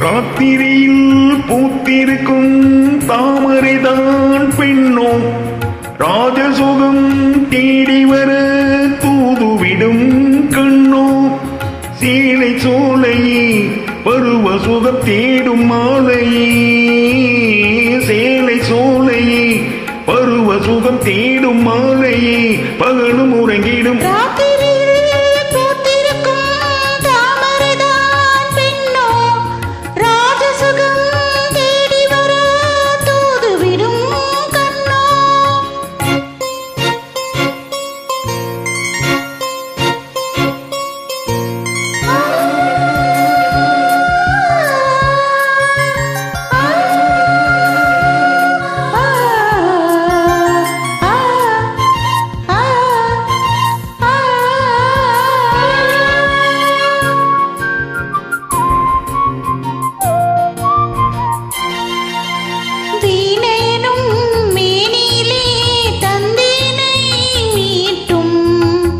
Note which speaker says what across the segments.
Speaker 1: ராத்திரியில் பூத்திருக்கும் தாமரைதான் பெண்ணோ ராஜசுகம் தேடி வர தூதுவிடும் கண்ணோ சேலை சோலையே பருவ சுகம் தேடும் மாலையே. சேலை சோலையே பருவ சுகம் தேடும் மாலையே. பகலும் உறங்கிடும்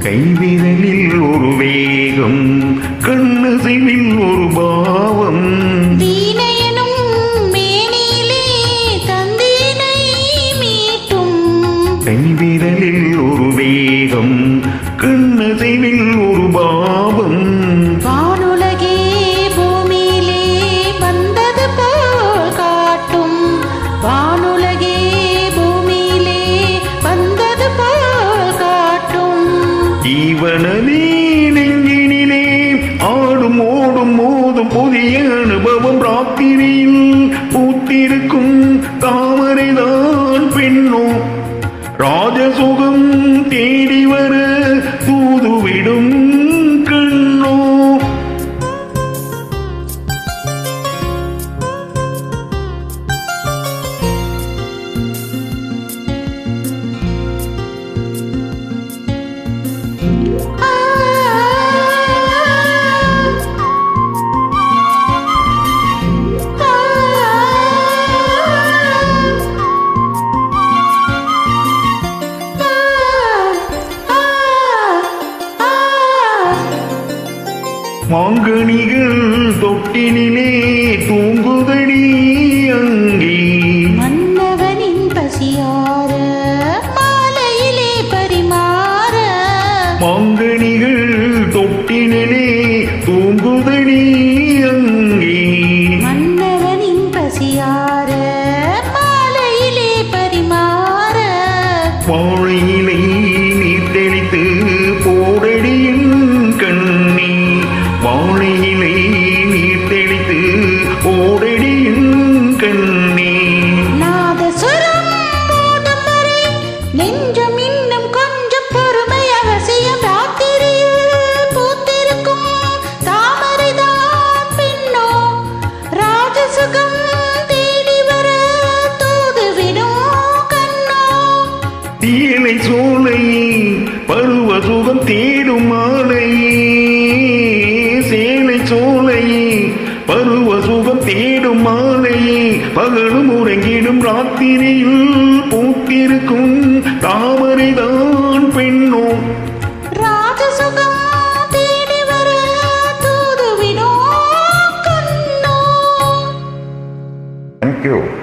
Speaker 1: கைவிரலில் ஒரு வேகம் கண்ணசைவில் ஒரு பாவம். கைவிரலில் ஒரு வேகம் கண்ணசைவில் ஒரு பாவம். ஜீவனமே. மாங்கனிகள் தொட்டினிலே தூங்குதடி அங்கே.
Speaker 2: மன்னவனின் பசியார மாலையிலே பரிமாற.
Speaker 1: மாங்கனிகள் ஈனை சோலை பருவ சுகம் தேடும் மாலை சேலை சோலை பருவ சுகம் தேடும் மாலை பகலும் உறங்கிடும் ராத்திரியில் பூத்திருக்கும் தாமரைதான் பெண்ணோ.
Speaker 2: Thank you.